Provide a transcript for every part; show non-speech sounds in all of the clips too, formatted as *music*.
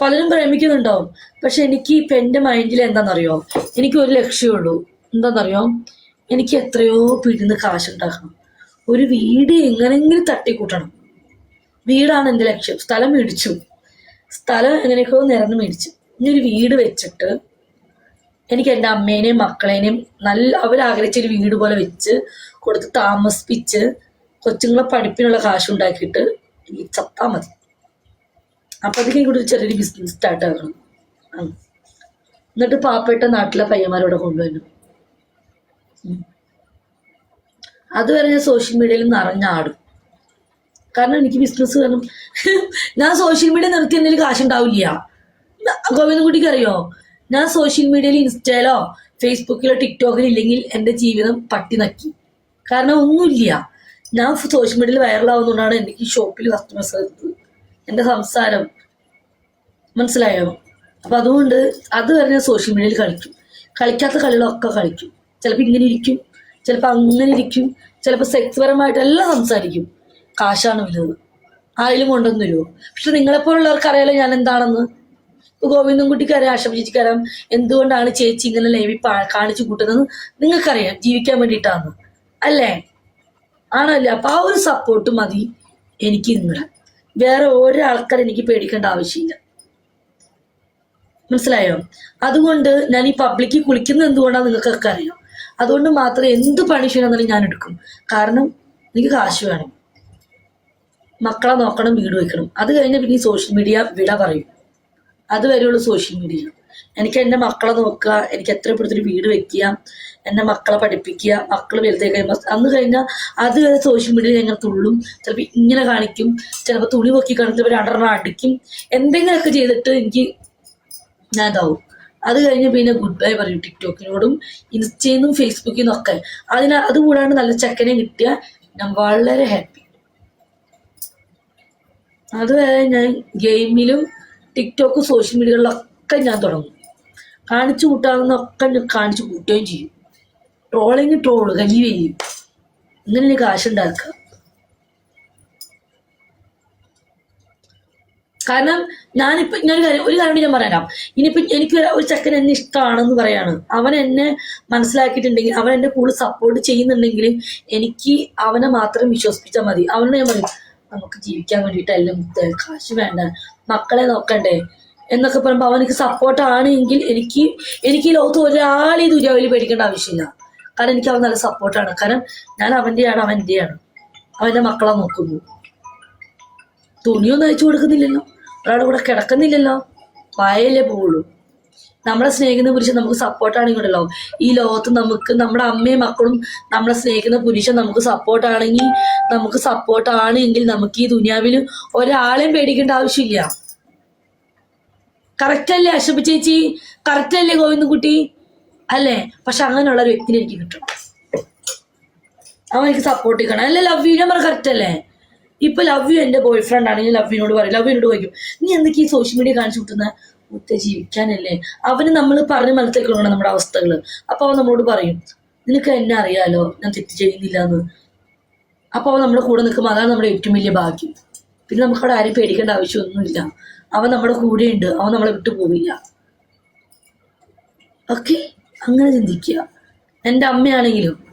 പലരും പ്രേമിക്കുന്നുണ്ടാവും. പക്ഷെ എനിക്ക് ഇപ്പം എന്റെ മൈൻഡിൽ എന്താണെന്നറിയോ എനിക്ക് ഒരു ലക്ഷ്യമുള്ളൂ എന്താണെന്നറിയോ എനിക്ക് എത്രയോ പിടിന്ന് കാശുണ്ടാക്കണം. ഒരു വീട് എങ്ങനെങ്കിലും തട്ടിക്കൂട്ടണം. വീടാണ് എന്റെ ലക്ഷ്യം. സ്ഥലം മേടിച്ചു. സ്ഥലം എങ്ങനെയൊക്കെയോ നിരന്ന് മേടിച്ചു. ഇനി ഒരു വീട് വെച്ചിട്ട് എനിക്ക് എന്റെ അമ്മേനെയും മക്കളേനെയും നല്ല അവരാഗ്രഹിച്ചൊരു വീട് പോലെ വെച്ച് കൊടുത്ത് താമസിപ്പിച്ച് കൊച്ചുങ്ങളെ പഠിപ്പിനുള്ള കാശുണ്ടാക്കിയിട്ട് എനിക്ക് ചത്താൽ മതി. അപ്പോഴത്തേക്കും കൂടി ചെറിയൊരു ബിസിനസ് സ്റ്റാർട്ട് ആയിരുന്നു എന്നിട്ട് പാവപ്പെട്ട നാട്ടിലെ പയ്യന്മാരോടെ കൊണ്ടുവന്നു. അതുവരെ ഞാൻ സോഷ്യൽ മീഡിയയിൽ നിറഞ്ഞാടും. കാരണം എനിക്ക് ബിസിനസ് കാരണം *laughs* ഞാൻ സോഷ്യൽ മീഡിയ നിർത്തി എന്തെങ്കിലും കാശുണ്ടാവില്ല. ഗോവിന്ദൻകുട്ടിക്ക് അറിയോ? ഞാൻ സോഷ്യൽ മീഡിയയിൽ ഇൻസ്റ്റയിലോ ഫേസ്ബുക്കിലോ ടിക്ടോക്കിലോ ഇല്ലെങ്കിൽ എന്റെ ജീവിതം പട്ടി നക്കി. കാരണം ഒന്നുമില്ല. ഞാൻ സോഷ്യൽ മീഡിയയിൽ വൈറലാവുന്നതുകൊണ്ടാണ് എനിക്ക് ഷോപ്പിൽ കസ്റ്റമേഴ്സ് എന്റെ സംസാരം മനസ്സിലായോ? അപ്പം അതുകൊണ്ട് അത് വരെ സോഷ്യൽ മീഡിയയിൽ കളിക്കും. കളിക്കാത്ത കളികളൊക്കെ കളിക്കും. ചിലപ്പോൾ ഇങ്ങനെ ഇരിക്കും ചിലപ്പോൾ അങ്ങനെ ഇരിക്കും ചിലപ്പോൾ സെക്സ് പരമായിട്ട് എല്ലാം സംസാരിക്കും. കാശാണ് വലുത്. ആരെങ്കിലും കൊണ്ടുവന്ന് തരുമോ പക്ഷെ നിങ്ങളെപ്പോലുള്ളവർക്ക് അറിയാലോ ഞാൻ എന്താണെന്ന്? ഇപ്പൊ ഗോവിന്ദൻകുട്ടിക്ക് അറിയാം ആശം ചേച്ചിക്ക് അറിയാം. എന്തുകൊണ്ടാണ് ചേച്ചി ഇങ്ങനെ ലൈവിൽ കാണിച്ചു കൂട്ടുന്നത് നിങ്ങൾക്കറിയാം. ജീവിക്കാൻ വേണ്ടിയിട്ടാണ് അല്ലേ? ആണല്ലേ? അപ്പൊ ആ ഒരു സപ്പോർട്ട് മതി എനിക്ക് നിങ്ങളെ വേറെ ഒരാൾക്കാർ എനിക്ക് പേടിക്കേണ്ട ആവശ്യമില്ല. മനസ്സിലായോ? അതുകൊണ്ട് ഞാൻ ഈ പബ്ലിക്കിൽ കുളിക്കുന്നത് എന്തുകൊണ്ടാണ് നിങ്ങൾക്കൊക്കെ അറിയാം? അതുകൊണ്ട് മാത്രം എന്ത് പണി ചെയ്യണമെന്നാലും ഞാൻ എടുക്കും കാരണം എനിക്ക് കാശ് വേണം. മക്കളെ നോക്കണം വീട് വെക്കണം. അത് കഴിഞ്ഞ് പിന്നെ സോഷ്യൽ മീഡിയ വിട പറയും. അതുവരെയുള്ള സോഷ്യൽ മീഡിയ എനിക്ക് എന്റെ മക്കളെ നോക്കുക എനിക്ക് എത്ര ഇപ്പോഴത്തൊരു വീട് വെക്കുക എന്റെ മക്കളെ പഠിപ്പിക്കുക മക്കൾ വലുതായി കഴിയുമ്പോൾ അന്ന് കഴിഞ്ഞാൽ അതുവരെ സോഷ്യൽ മീഡിയയിൽ ഞങ്ങൾ തുള്ളും ചിലപ്പോൾ ഇങ്ങനെ കാണിക്കും ചിലപ്പോൾ തുണി പൊക്കി കാണിക്കും ചിലപ്പോൾ രണ്ടെണ്ണം അടിക്കും എന്തെങ്കിലുമൊക്കെ ചെയ്തിട്ട് എനിക്ക് ഞാൻ ഇതാവും. അത് കഴിഞ്ഞ് പിന്നെ ഗുഡ് ബൈ പറയും ടിക്ടോക്കിനോടും ഇൻസ്റ്റയിൽ നിന്നും ഫേസ്ബുക്കിൽ നിന്നും ഒക്കെ. അതിന് അതുകൂടാണ്ട് നല്ല ചെക്കനെ കിട്ടിയ ഞാൻ വളരെ ഹാപ്പി അതുവരെ ഞാൻ ഗെയിമിലും ടിക്ടോക്ക് സോഷ്യൽ മീഡിയകളിലൊക്കെ ഞാൻ തുടങ്ങും. കാണിച്ചു കൂട്ടാവുന്നൊക്കെ ഞാൻ കാണിച്ചു കൂട്ടുകയും ചെയ്യും. ട്രോളിങ് ട്രോൾ കൈ ചെയ്യും ഇങ്ങനെ കാശുണ്ടാക്കുക കാരണം ഞാനിപ്പോ ഞാനൊരു കാര്യം ഒരു കാര്യം ഞാൻ പറയാം ഇനിയിപ്പോ എനിക്ക് ഒരു ചെക്കൻ എന്നെ ഇഷ്ടമാണെന്ന് പറയാണ്. അവൻ എന്നെ മനസ്സിലാക്കിയിട്ടുണ്ടെങ്കിൽ അവൻ എന്നെ കൂടുതൽ സപ്പോർട്ട് ചെയ്യുന്നുണ്ടെങ്കിൽ എനിക്ക് അവനെ മാത്രം വിശ്വസിപ്പിച്ചാൽ മതി. അവനോട് ഞാൻ പറയും നമുക്ക് ജീവിക്കാൻ വേണ്ടിയിട്ടല്ല മുത്ത് കാശ് വേണ്ട. മക്കളെ നോക്കണ്ടേ. എന്നൊക്കെ പറയുമ്പോൾ അവനക്ക് സപ്പോർട്ടാണ് എങ്കിൽ എനിക്ക് എനിക്ക് ഈ ലോകത്ത് ഒരാളെ ദുര്യാവിൽ പേടിക്കേണ്ട ആവശ്യമില്ല. കാരണം എനിക്ക് അവൻ നല്ല സപ്പോർട്ടാണ് കാരണം ഞാൻ അവന്റെയാണ് അവന്റെയാണ് അവന്റെ മക്കളെ നോക്കുന്നു. തുണിയൊന്നും അയച്ചു കൊടുക്കുന്നില്ലല്ലോ. ഒരാളുടെ കൂടെ കിടക്കുന്നില്ലല്ലോ. വായല്ലേ പോവുള്ളൂ. നമ്മളെ സ്നേഹിക്കുന്ന പുരുഷൻ നമുക്ക് സപ്പോർട്ടാണെങ്കിൽ ഉണ്ടല്ലോ ഈ ലോകത്ത് നമുക്ക് നമ്മുടെ അമ്മയും മക്കളും നമ്മളെ സ്നേഹിക്കുന്ന പുരുഷൻ നമുക്ക് സപ്പോർട്ടാണെങ്കിൽ നമുക്ക് സപ്പോർട്ടാണെങ്കിൽ നമുക്ക് ഈ ദുനിയാവിൽ ഒരാളെയും പേടിക്കേണ്ട ആവശ്യമില്ല. കറക്റ്റ് അല്ലേ അശോഭ ചേച്ചി? കറക്റ്റ് അല്ലേ ഗോവിന്ദൻകുട്ടി? അല്ലേ? പക്ഷെ അങ്ങനെയുള്ള ഒരു വ്യക്തിനെ എനിക്ക് കിട്ടും. അവൻ എനിക്ക് സപ്പോർട്ട് ചെയ്യണം. അല്ലേ ലവ് യു? നമ്പർ കറക്റ്റ് അല്ലേ? ഇപ്പൊ ലവ് യു എന്റെ ബോയ് ഫ്രണ്ട് ആണെങ്കിൽ ലവ് യുനോട് പറയും. ലവ് യുനോട് ചോദിക്കും നീ എന്തൊക്കെ ഈ സോഷ്യൽ മീഡിയ കാണിച്ചു കിട്ടുന്ന? മുത്ത ജീവിക്കാനല്ലേ. അവന് നമ്മൾ പറഞ്ഞ് മനസ്സിലാക്കണം നമ്മുടെ അവസ്ഥകൾ അപ്പൊ അവൻ നമ്മളോട് പറയും നിനക്ക് എന്നെ അറിയാലോ? ഞാൻ തെറ്റ് ചെയ്യുന്നില്ല എന്ന്. അപ്പൊ അവൻ നമ്മുടെ കൂടെ നിൽക്കുമ്പോൾ അതാണ് നമ്മുടെ ഏറ്റവും വലിയ ഭാഗ്യം. പിന്നെ നമുക്ക് അവിടെ ആരെയും പേടിക്കേണ്ട ആവശ്യമൊന്നുമില്ല. അവൻ നമ്മുടെ കൂടെയുണ്ട്. അവൻ നമ്മളെ വിട്ടു പോവില്ല. ഓക്കെ? അങ്ങനെ ചിന്തിക്കുക. എന്റെ അമ്മയാണെങ്കിലും.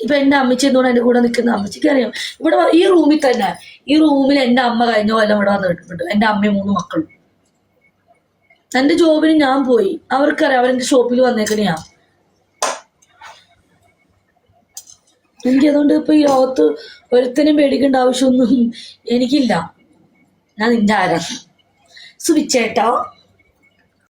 ഇപ്പൊ എന്റെ അമ്മച്ചി എന്തുകൊണ്ട് എന്റെ കൂടെ നിൽക്കുന്ന? അമ്മച്ചിക്ക് അറിയാം. ഇവിടെ ഈ റൂമിൽ തന്നെ. ഈ റൂമിൽ എന്റെ അമ്മ കഴിഞ്ഞ കൊല്ലം ഇവിടെ വന്ന് കിട്ടുന്നുണ്ട് എന്റെ അമ്മയും മൂന്ന് മക്കളും. എന്റെ ജോബിന് ഞാൻ പോയി. അവർക്കറിയാം അവരെന്റെ ഷോപ്പിൽ വന്നേക്കണെയാ എനിക്കതുകൊണ്ട് ഇപ്പൊ ഈ ലോകത്ത് ഒരുത്തനും പേടിക്കേണ്ട ആവശ്യമൊന്നും എനിക്കില്ല. ഞാൻ നിന്റെ ആരാ? സുവിച്ചേട്ടാ